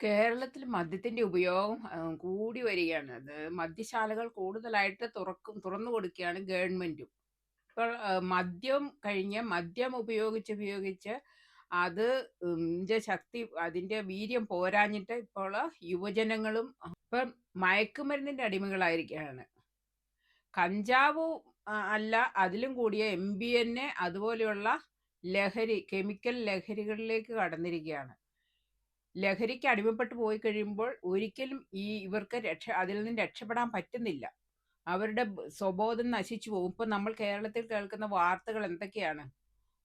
കേരളത്തിൽ മദ്യത്തിന്റെ ഉപയോഗം കൂടി വരികയാണ്. അത് മദ്യശാലകൾ കൂടുതലായിട്ട് തുറക്കും തുറന്നു കൊടുക്കുകയാണ് ഗവൺമെന്റും. ഇപ്പോൾ മദ്യം കഴിഞ്ഞ് മദ്യം ഉപയോഗിച്ച് ഉപയോഗിച്ച് അത് ശക്തി അതിന്റെ വീര്യം പോരാഞ്ഞിട്ട് ഇപ്പോൾ യുവജനങ്ങളും ഇപ്പം മയക്കുമരുന്നിന്റെ അടിമകളായിരിക്കുകയാണ്. കഞ്ചാവ് അല്ല അതിലും കൂടിയ എംഡിഎൻഎ അതുപോലെയുള്ള ലഹരി കെമിക്കൽ ലഹരികളിലേക്ക് കടന്നിരിക്കുകയാണ്. ലഹരിക്ക് അടിമപ്പെട്ടു പോയി കഴിയുമ്പോൾ ഒരിക്കലും ഈ ഇവർക്ക് രക്ഷ അതിൽ നിന്ന് രക്ഷപ്പെടാൻ പറ്റുന്നില്ല. അവരുടെ സ്വബോധം നശിച്ചു പോകും. ഇപ്പം നമ്മൾ കേരളത്തിൽ കേൾക്കുന്ന വാർത്തകൾ എന്തൊക്കെയാണ്?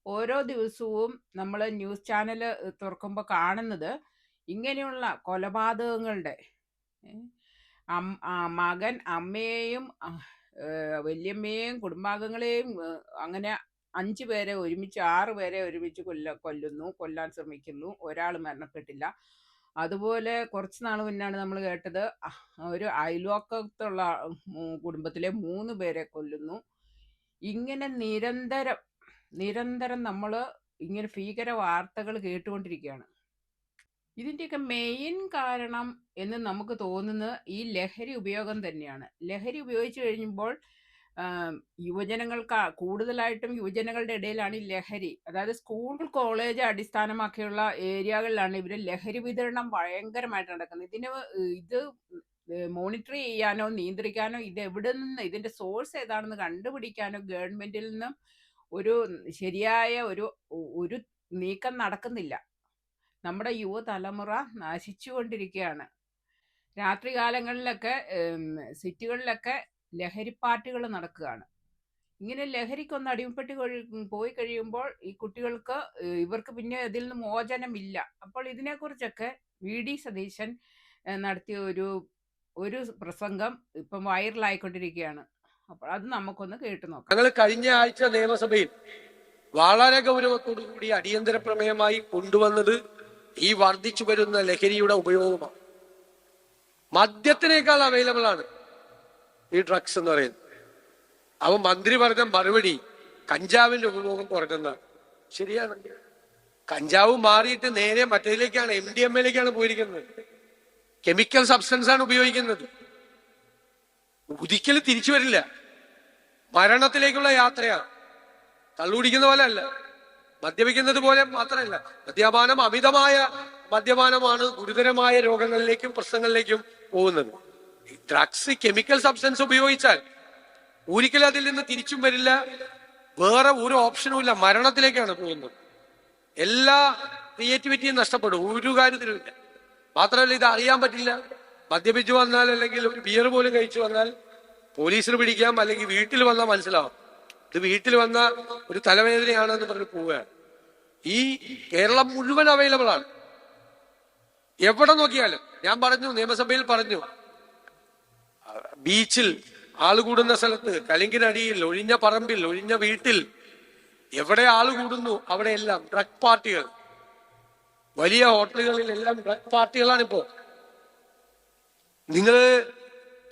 ഓരോ ദിവസവും നമ്മൾ ന്യൂസ് ചാനൽ തുറക്കുമ്പോൾ കാണുന്നത് ഇങ്ങനെയുള്ള കൊലപാതകങ്ങളുടെ മകൻ അമ്മയെയും വല്യമ്മയെയും കുടുംബാംഗങ്ങളെയും അങ്ങനെ 5 പേരെ ഒരുമിച്ച് ആറ് പേരെ ഒരുമിച്ച് കൊല്ല കൊല്ലുന്നു. കൊല്ലാൻ ശ്രമിക്കുന്നു. ഒരാൾ മരണപ്പെട്ടില്ല. അതുപോലെ കുറച്ച് നാൾ മുന്നാണ് നമ്മൾ കേട്ടത് ഒരു അയൽവക്കത്തുള്ള കുടുംബത്തിലെ മൂന്ന് പേരെ കൊല്ലുന്നു. ഇങ്ങനെ നിരന്തരം, നിരന്തരം നമ്മൾ ഇങ്ങനെ ഭീകര വാർത്തകൾ കേട്ടുകൊണ്ടിരിക്കുകയാണ്. ഇതിന്റെയൊക്കെ മെയിൻ കാരണം എന്ന് നമുക്ക് തോന്നുന്നത് ഈ ലഹരി ഉപയോഗം തന്നെയാണ്. ലഹരി ഉപയോഗിച്ചു കഴിയുമ്പോൾ യുവജനങ്ങൾക്ക് കൂടുതലായിട്ടും യുവജനങ്ങളുടെ ഇടയിലാണ് ഈ ലഹരി. അതായത് സ്കൂൾ, കോളേജ് അടിസ്ഥാനമാക്കിയുള്ള ഏരിയകളിലാണ് ഇവർ ലഹരി വിതരണം ഭയങ്കരമായിട്ട് നടക്കുന്നത്. ഇതിന് ഇത് മോണിറ്റർ ചെയ്യാനോ നിയന്ത്രിക്കാനോ ഇത് എവിടെ നിന്ന് ഇതിന്റെ സോഴ്സ് ഏതാണെന്ന് കണ്ടുപിടിക്കാനോ ഗവൺമെന്റിൽ നിന്നും ഒരു ശരിയായ ഒരു ഒരു നീക്കം നടക്കുന്നില്ല. നമ്മുടെ യുവതലമുറ നശിച്ചുകൊണ്ടിരിക്കുകയാണ്. രാത്രികാലങ്ങളിലൊക്കെ കാലങ്ങളിലൊക്കെ സിറ്റികളിലൊക്കെ ലഹരി പാർട്ടികൾ നടക്കുകയാണ്. ഇങ്ങനെ ലഹരിക്കൊന്ന് അടിമപ്പെട്ട് പോയി കഴിയുമ്പോൾ ഈ കുട്ടികൾക്ക് ഇവർക്ക് പിന്നെ ഇതിൽ നിന്ന് മോചനമില്ല. അപ്പോൾ ഇതിനെക്കുറിച്ചൊക്കെ വി ഡി സതീശൻ നടത്തിയ ഒരു ഒരു പ്രസംഗം ഇപ്പം വൈറലായിക്കൊണ്ടിരിക്കുകയാണ്. അപ്പോൾ അത് നമുക്കൊന്ന് കേട്ടു നോക്കാം. ഞങ്ങൾ കഴിഞ്ഞ ആഴ്ച നിയമസഭയിൽ വളരെ ഗൗരവത്തോടു കൂടി അടിയന്തര പ്രമേയമായി കൊണ്ടുവന്നത് ഈ വർദ്ധിച്ചു വരുന്ന ലഹരിയുടെ ഉപയോഗമാണ് മദ്യത്തിനേക്കാൾ അവൈലബിൾ ആണ് ഈ ഡ്രഗ്സ് എന്ന് പറയുന്നത്. അവ മന്ത്രി പറഞ്ഞ മറുപടി കഞ്ചാവിന്റെ ഉപയോഗം കുറഞ്ഞെന്നാണ് ശരിയാണ്. കഞ്ചാവ് മാറിയിട്ട് നേരെ മറ്റേതിലേക്കാണ് എം ഡി എം എയിലേക്കാണ് പോയിരിക്കുന്നത്. കെമിക്കൽ സബ്സ്റ്റൻസ് ആണ് ഉപയോഗിക്കുന്നത്. ഉദിക്കൽ തിരിച്ചു വരില്ല. മരണത്തിലേക്കുള്ള യാത്രയാണ് തള്ളുപിടിക്കുന്ന പോലെ അല്ല. മദ്യപിക്കുന്നത് പോലെ മാത്രമല്ല മദ്യപാനം അമിതമായ മദ്യപാനമാണ് ഗുരുതരമായ രോഗങ്ങളിലേക്കും പ്രശ്നങ്ങളിലേക്കും പോകുന്നത്. ഡ്രഗ്സ് കെമിക്കൽ സബ്സ്റ്റൻസ് ഉപയോഗിച്ചാൽ ഒരിക്കലും അതിൽ നിന്ന് തിരിച്ചും വരില്ല. വേറെ ഒരു ഓപ്ഷനും ഇല്ല. മരണത്തിലേക്കാണ് പോകുന്നത്. എല്ലാ ക്രിയേറ്റിവിറ്റിയും നഷ്ടപ്പെടും. ഒരു കാര്യത്തിലുമില്ല മാത്രമല്ല ഇത് അറിയാൻ പറ്റില്ല. മദ്യപിച്ചു വന്നാൽ അല്ലെങ്കിൽ ഒരു ബിയർ പോലും കഴിച്ചു വന്നാൽ പോലീസിന് പിടിക്കാം. അല്ലെങ്കിൽ വീട്ടിൽ വന്നാൽ മനസ്സിലാവും. ഇത് വീട്ടിൽ വന്ന ഒരു തലവേദനയാണെന്ന് പറഞ്ഞ് പോവുകയാണ്. ഈ കേരളം മുഴുവൻ അവൈലബിൾ ആണ്. എവിടെ നോക്കിയാലും ഞാൻ പറഞ്ഞു നിയമസഭയിൽ പറഞ്ഞു ബീച്ചിൽ ആൾ കൂടുന്ന സ്ഥലത്ത് കലിങ്കിനടിയിൽ ഒഴിഞ്ഞ പറമ്പിൽ ഒഴിഞ്ഞ വീട്ടിൽ എവിടെ ആൾ കൂടുന്നു അവിടെയെല്ലാം ഡ്രഗ് പാർട്ടികൾ വലിയ ഹോട്ടലുകളിൽ എല്ലാം ഡ്രഗ് പാർട്ടികളാണ് ഇപ്പോ നിങ്ങൾ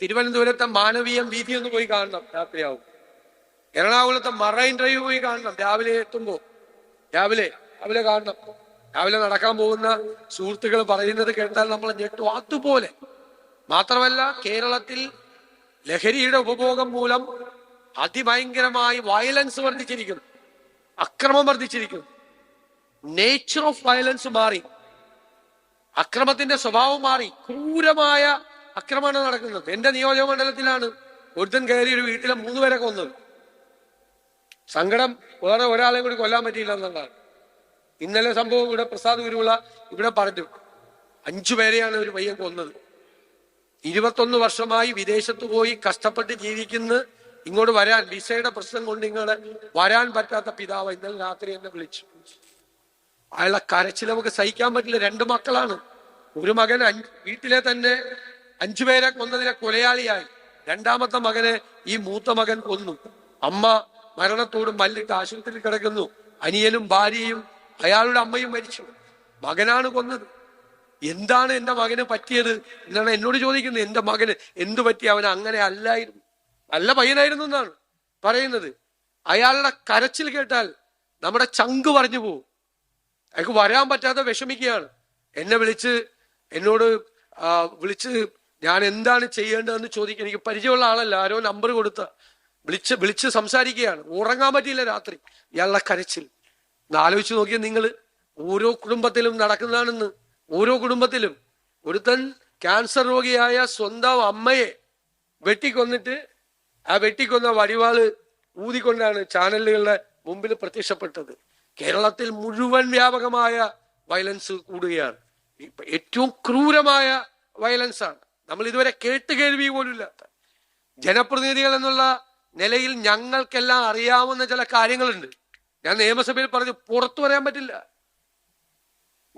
തിരുവനന്തപുരത്തെ മാനവീയം വീതി ഒന്ന് പോയി കാണണം രാത്രിയാവും. എറണാകുളത്തെ മറൈൻ ഡ്രൈവ് പോയി കാണണം രാവിലെ എത്തുമ്പോ. രാവിലെ രാവിലെ കാണണം. രാവിലെ നടക്കാൻ പോകുന്ന സുഹൃത്തുക്കൾ പറയുന്നത് കേട്ടാൽ നമ്മൾ ഞെട്ടു. അതുപോലെ മാത്രമല്ല കേരളത്തിൽ ലഹരിയുടെ ഉപഭോഗം മൂലം അതിഭയങ്കരമായി വയലൻസ് വർദ്ധിച്ചിരിക്കുന്നു. അക്രമം വർദ്ധിച്ചിരിക്കുന്നു. നേച്ചർ ഓഫ് വയലൻസ് മാറി. അക്രമത്തിന്റെ സ്വഭാവം മാറി. ക്രൂരമായ അക്രമമാണ് നടക്കുന്നത്. എന്റെ നിയോജക മണ്ഡലത്തിലാണ് ഒരുത്തൻ കയറി ഒരു വീട്ടിലെ മൂന്ന് പേരെ കൊന്നത്. സങ്കടം വേറെ ഒരാളെ കൂടി കൊല്ലാൻ പറ്റിയില്ല എന്നുള്ളതാണ്. ഇന്നലെ സംഭവം ഇവിടെ പ്രസാദ് ഗുരുവിള ഇവിടെ പറഞ്ഞു അഞ്ചു പേരെയാണ് ഒരു പയ്യൻ കൊന്നത്. ഇരുപത്തൊന്ന് വർഷമായി വിദേശത്ത് പോയി കഷ്ടപ്പെട്ട് ജീവിക്കുന്ന. ഇങ്ങോട്ട് വരാൻ വിസയുടെ പ്രശ്നം കൊണ്ട് നിങ്ങൾ വരാൻ പറ്റാത്ത പിതാവ് ഇന്നലെ രാത്രി എന്നെ വിളിച്ചു. അയാളെ കരച്ചിൽ നമുക്ക് സഹിക്കാൻ പറ്റില്ല. രണ്ട് മക്കളാണ്. ഒരു മകൻ വീട്ടിലെ തന്നെ അഞ്ചു പേരെ കൊന്നതിലെ കൊലയാളിയായി. രണ്ടാമത്തെ മകനെ ഈ മൂത്ത മകൻ കൊന്നു. അമ്മ മരണത്തോട് മല്ലിട്ട് ആശുപത്രിയിൽ കിടക്കുന്നു. അനിയനും ഭാര്യയും അയാളുടെ അമ്മയും മരിച്ചു. മകനാണ് കൊന്നത്. എന്താണ് എന്റെ മകന് പറ്റിയത്? എന്നാണ് എന്നോട് ചോദിക്കുന്നത്. എന്റെ മകന് എന്തു പറ്റി? അവൻ അങ്ങനെ അല്ലായിരുന്നു. നല്ല പയ്യനായിരുന്നു എന്നാണ് പറയുന്നത്. അയാളുടെ കരച്ചിൽ കേട്ടാൽ നമ്മുടെ ചങ്ക് പറഞ്ഞു പോകും അയാൾക്ക് വരാൻ പറ്റാതെ വിഷമിക്കുകയാണ്. എന്നെ വിളിച്ച് എന്നോട് വിളിച്ച് ഞാൻ എന്താണ് ചെയ്യേണ്ടതെന്ന് ചോദിക്കുക എനിക്ക് പരിചയമുള്ള ആളല്ല. ആരോ നമ്പർ കൊടുത്ത വിളിച്ച് വിളിച്ച് സംസാരിക്കുകയാണ്. ഉറങ്ങാൻ പറ്റിയില്ല രാത്രി. ഇയാളുടെ കരച്ചിൽ. ആലോചിച്ച് നോക്കിയാൽ നിങ്ങൾ ഓരോ കുടുംബത്തിലും നടക്കുന്നതാണെന്ന്. ഓരോ കുടുംബത്തിലും ഒരുത്തൻ ക്യാൻസർ രോഗിയായ സ്വന്തം അമ്മയെ വെട്ടിക്കൊന്നിട്ട് ആ വെട്ടിക്കൊന്ന വടിവാൾ ഊതിക്കൊണ്ടാണ് ചാനലുകളുടെ മുമ്പിൽ പ്രത്യക്ഷപ്പെട്ടത്. കേരളത്തിൽ മുഴുവൻ വ്യാപകമായ വയലൻസ് കൂടുകയാണ്. ഏറ്റവും ക്രൂരമായ വയലൻസ് ആണ്. നമ്മൾ ഇതുവരെ കേട്ട് കേൾവി പോലുമില്ലാത്ത ജനപ്രതിനിധികൾ എന്നുള്ള നിലയിൽ ഞങ്ങൾക്കെല്ലാം അറിയാവുന്ന ചില കാര്യങ്ങളുണ്ട്. ഞാൻ നിയമസഭയിൽ പറഞ്ഞു പുറത്തു പറയാൻ പറ്റില്ല.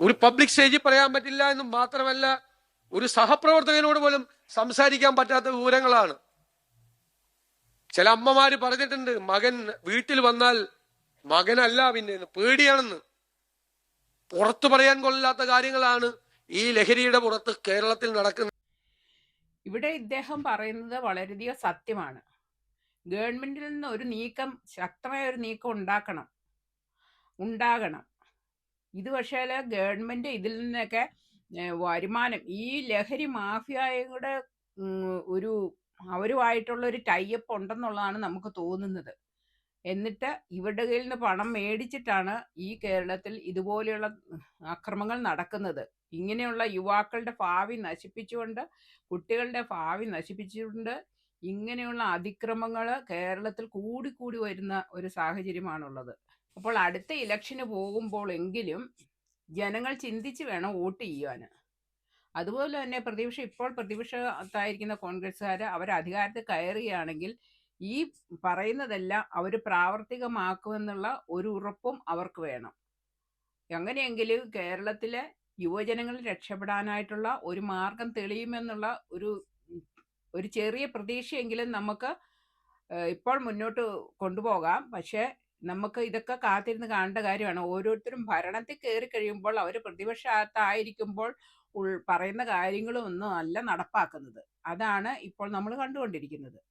ഒരു പബ്ലിക് സ്റ്റേജിൽ പറയാൻ പറ്റില്ല എന്ന് മാത്രമല്ല ഒരു സഹപ്രവർത്തകനോട് പോലും സംസാരിക്കാൻ പറ്റാത്ത വിവരങ്ങളാണ്. ചില അമ്മമാര് പറഞ്ഞിട്ടുണ്ട് മകൻ വീട്ടിൽ വന്നാൽ മകനല്ല പിന്നെ പേടിയാണെന്ന്. പുറത്തു പറയാൻ കൊള്ളാത്ത കാര്യങ്ങളാണ് ഈ ലഹരിയുടെ പുറത്ത് കേരളത്തിൽ നടക്കുന്നത്. ഇവിടെ ഇദ്ദേഹം പറയുന്നത് വളരെയധികം സത്യമാണ്. ഗവൺമെന്റിൽ നിന്ന് ഒരു നീക്കം ശക്തമായ ഒരു നീക്കം ഉണ്ടാക്കണം. ഉണ്ടാകണം. ഇത് പക്ഷേ ഗവൺമെന്റ് ഇതിൽ നിന്നൊക്കെ വരുമാനം ഈ ലഹരി മാഫിയയുടെ ഒരു അവരുമായിട്ടുള്ള ഒരു ടൈപ്പ് ഉണ്ടെന്നുള്ളതാണ് നമുക്ക് തോന്നുന്നത്. എന്നിട്ട് ഇവരുടെ കയ്യിൽ നിന്ന് പണം മേടിച്ചിട്ടാണ് ഈ കേരളത്തിൽ ഇതുപോലെയുള്ള അക്രമങ്ങൾ നടക്കുന്നത്. ഇങ്ങനെയുള്ള യുവാക്കളുടെ ഭാവി നശിപ്പിച്ചുകൊണ്ട് കുട്ടികളുടെ ഭാവി നശിപ്പിച്ചുകൊണ്ട് ഇങ്ങനെയുള്ള അതിക്രമങ്ങൾ കേരളത്തിൽ കൂടിക്കൂടി വരുന്ന ഒരു സാഹചര്യമാണുള്ളത്. അപ്പോൾ അടുത്ത ഇലക്ഷന് പോകുമ്പോഴെങ്കിലും ജനങ്ങൾ ചിന്തിച്ച് വേണം വോട്ട് ചെയ്യുവാന്. അതുപോലെ തന്നെ പ്രതിപക്ഷം ഇപ്പോൾ പ്രതിപക്ഷത്തായിരിക്കുന്ന കോൺഗ്രസ്സുകാർ അവർ അധികാരത്തിൽ കയറുകയാണെങ്കിൽ ഈ പറയുന്നതെല്ലാം അവർ പ്രാവർത്തികമാക്കുമെന്നുള്ള ഒരു ഉറപ്പും അവർക്ക് വേണം. എങ്ങനെയെങ്കിലും കേരളത്തിലെ യുവജനങ്ങൾ രക്ഷപ്പെടാനായിട്ടുള്ള ഒരു മാർഗം തെളിയുമെന്നുള്ള ഒരു ഒരു ചെറിയ പ്രതീക്ഷയെങ്കിലും നമുക്ക് ഇപ്പോൾ മുന്നോട്ട് കൊണ്ടുപോകാം. പക്ഷേ നമുക്ക് ഇതൊക്കെ കാത്തിരുന്ന് കാണേണ്ട കാര്യമാണ്. ഓരോരുത്തരും ഭരണത്തിൽ കയറി കഴിയുമ്പോൾ അവർ പ്രതിപക്ഷത്തായിരിക്കുമ്പോൾ ഉൾ പറയുന്ന കാര്യങ്ങളും ഒന്നും അല്ല നടപ്പാക്കുന്നത്. അതാണ് ഇപ്പോൾ നമ്മൾ കണ്ടുകൊണ്ടിരിക്കുന്നത്.